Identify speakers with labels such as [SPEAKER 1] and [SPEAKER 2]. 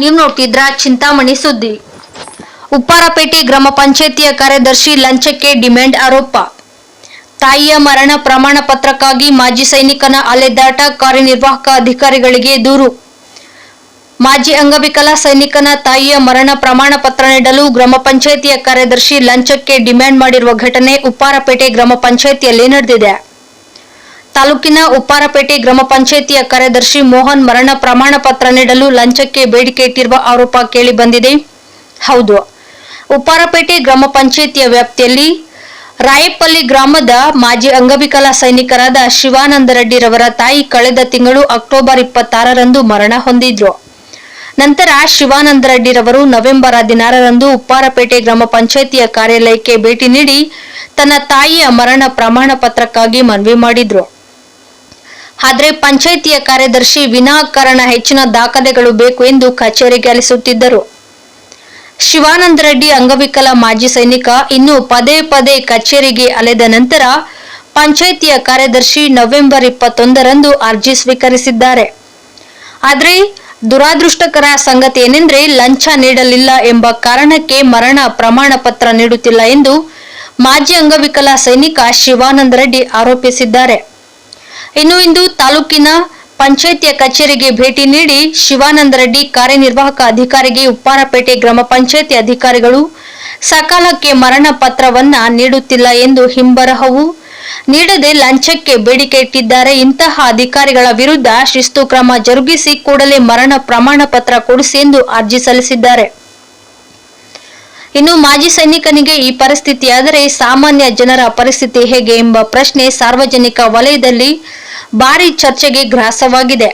[SPEAKER 1] ನೀವು ನೋಡ್ತಿದ್ರ ಚಿಂತಾಮಣಿ ಸುದ್ದಿ? ಉಪ್ಪಾರಪೇಟೆ ಗ್ರಾಮ ಪಂಚಾಯಿತಿಯ ಕಾರ್ಯದರ್ಶಿ ಲಂಚಕ್ಕೆ ಡಿಮ್ಯಾಂಡ್ ಆರೋಪ. ತಾಯಿಯ ಮರಣ ಪ್ರಮಾಣ ಪತ್ರಕ್ಕಾಗಿ ಮಾಜಿ ಸೈನಿಕನ ಅಲೆದಾಟ ಕಾರ್ಯನಿರ್ವಾಹಕ ಅಧಿಕಾರಿಗಳಿಗೆ ದೂರು. ಮಾಜಿ ಅಂಗವಿಕಲ ಸೈನಿಕನ ತಾಯಿಯ ಮರಣ ಪ್ರಮಾಣ ಪತ್ರ ನೀಡಲು ಗ್ರಾಮ ಪಂಚಾಯಿತಿಯ ಕಾರ್ಯದರ್ಶಿ ಲಂಚಕ್ಕೆ ಡಿಮ್ಯಾಂಡ್ ಮಾಡಿರುವ ಘಟನೆ ಉಪ್ಪಾರಪೇಟೆ ಗ್ರಾಮ ಪಂಚಾಯಿತಿಯಲ್ಲಿ ನಡೆದಿದೆ. ತಾಲೂಕಿನ ಉಪ್ಪಾರಪೇಟೆ ಗ್ರಾಮ ಪಂಚಾಯಿತಿಯ ಕಾರ್ಯದರ್ಶಿ ಮೋಹನ್ ಮರಣ ಪ್ರಮಾಣ ಪತ್ರ ನೀಡಲು ಲಂಚಕ್ಕೆ ಬೇಡಿಕೆ ಇಟ್ಟಿರುವ ಆರೋಪ ಕೇಳಿ ಬಂದಿದೆ. ಹೌದು. ಉಪ್ಪಾರಪೇಟೆ ಗ್ರಾಮ ಪಂಚಾಯಿತಿಯ ವ್ಯಾಪ್ತಿಯಲ್ಲಿ ರಾಯಪಲ್ಲಿ ಗ್ರಾಮದ ಮಾಜಿ ಅಂಗವಿಕಲ ಸೈನಿಕರಾದ ಶಿವಾನಂದ ರೆಡ್ಡಿರವರ ತಾಯಿ ಕಳೆದ ತಿಂಗಳು ಅಕ್ಟೋಬರ್ ಇಪ್ಪತ್ತಾರರಂದು ಮರಣ ಹೊಂದಿದ್ರು. ನಂತರ ಶಿವಾನಂದ ರೆಡ್ಡಿರವರು ನವೆಂಬರ್ ಹದಿನಾರರಂದು ಉಪ್ಪಾರಪೇಟೆ ಗ್ರಾಮ ಪಂಚಾಯಿತಿಯ ಕಾರ್ಯಾಲಯಕ್ಕೆ ಭೇಟಿ ನೀಡಿ ತನ್ನ ತಾಯಿಯ ಮರಣ ಪ್ರಮಾಣ ಪತ್ರಕ್ಕಾಗಿ ಮನವಿ ಮಾಡಿದ್ರು. ಆದರೆ ಪಂಚಾಯಿತಿಯ ಕಾರ್ಯದರ್ಶಿ ವಿನಾಕಾರಣ ಹೆಚ್ಚಿನ ದಾಖಲೆಗಳು ಬೇಕು ಎಂದು ಕಚೇರಿಗೆ ಅಲಿಸುತ್ತಿದ್ದರು ಶಿವಾನಂದ ರೆಡ್ಡಿ ಅಂಗವಿಕಲ ಮಾಜಿ ಸೈನಿಕ ಇನ್ನು ಪದೇ ಪದೇ ಕಚೇರಿಗೆ ಅಲೆದ ನಂತರ ಪಂಚಾಯಿತಿಯ ಕಾರ್ಯದರ್ಶಿ ನವೆಂಬರ್ ಇಪ್ಪತ್ತೊಂದರಂದು ಅರ್ಜಿ ಸ್ವೀಕರಿಸಿದ್ದಾರೆ. ಆದರೆ ದುರಾದೃಷ್ಟಕರ ಸಂಗತಿ ಏನೆಂದರೆ ಲಂಚ ನೀಡಲಿಲ್ಲ ಎಂಬ ಕಾರಣಕ್ಕೆ ಮರಣ ಪ್ರಮಾಣ ಪತ್ರ ನೀಡುತ್ತಿಲ್ಲ ಎಂದು ಮಾಜಿ ಅಂಗವಿಕಲ ಸೈನಿಕ ಶಿವಾನಂದ ರೆಡ್ಡಿ ಆರೋಪಿಸಿದ್ದಾರೆ. ಇನ್ನು ಇಂದು ತಾಲೂಕಿನ ಪಂಚಾಯಿತಿಯ ಕಚೇರಿಗೆ ಭೇಟಿ ನೀಡಿ ಶಿವಾನಂದ ರೆಡ್ಡಿ ಕಾರ್ಯನಿರ್ವಾಹಕ ಅಧಿಕಾರಿಗೆ ಉಪ್ಪಾರಪೇಟೆ ಗ್ರಾಮ ಪಂಚಾಯಿತಿ ಅಧಿಕಾರಿಗಳು ಸಕಾಲಕ್ಕೆ ಮರಣ ಪತ್ರವನ್ನ ನೀಡುತ್ತಿಲ್ಲ ಎಂದು ಹಿಂಬರಹವು. ನೀಡದೆ ಲಂಚಕ್ಕೆ ಬೇಡಿಕೆ ಇಟ್ಟಿದ್ದಾರೆ. ಇಂತಹ ಅಧಿಕಾರಿಗಳ ವಿರುದ್ಧ ಶಿಸ್ತು ಕ್ರಮ ಜರುಗಿಸಿ ಕೂಡಲೇ ಮರಣ ಪ್ರಮಾಣ ಪತ್ರ ಕೊಡಿಸಿ ಎಂದು ಅರ್ಜಿ ಸಲ್ಲಿಸಿದ್ದಾರೆ. ಇನ್ನು ಮಾಜಿ ಸೈನಿಕನಿಗೆ ಈ ಪರಿಸ್ಥಿತಿಯಾದರೆ ಸಾಮಾನ್ಯ ಜನರ ಪರಿಸ್ಥಿತಿ ಹೇಗೆ ಎಂಬ ಪ್ರಶ್ನೆ ಸಾರ್ವಜನಿಕ ವಲಯದಲ್ಲಿ ಭಾರಿ ಚರ್ಚೆಗೆ ಗ್ರಾಸವಾಗಿದೆ.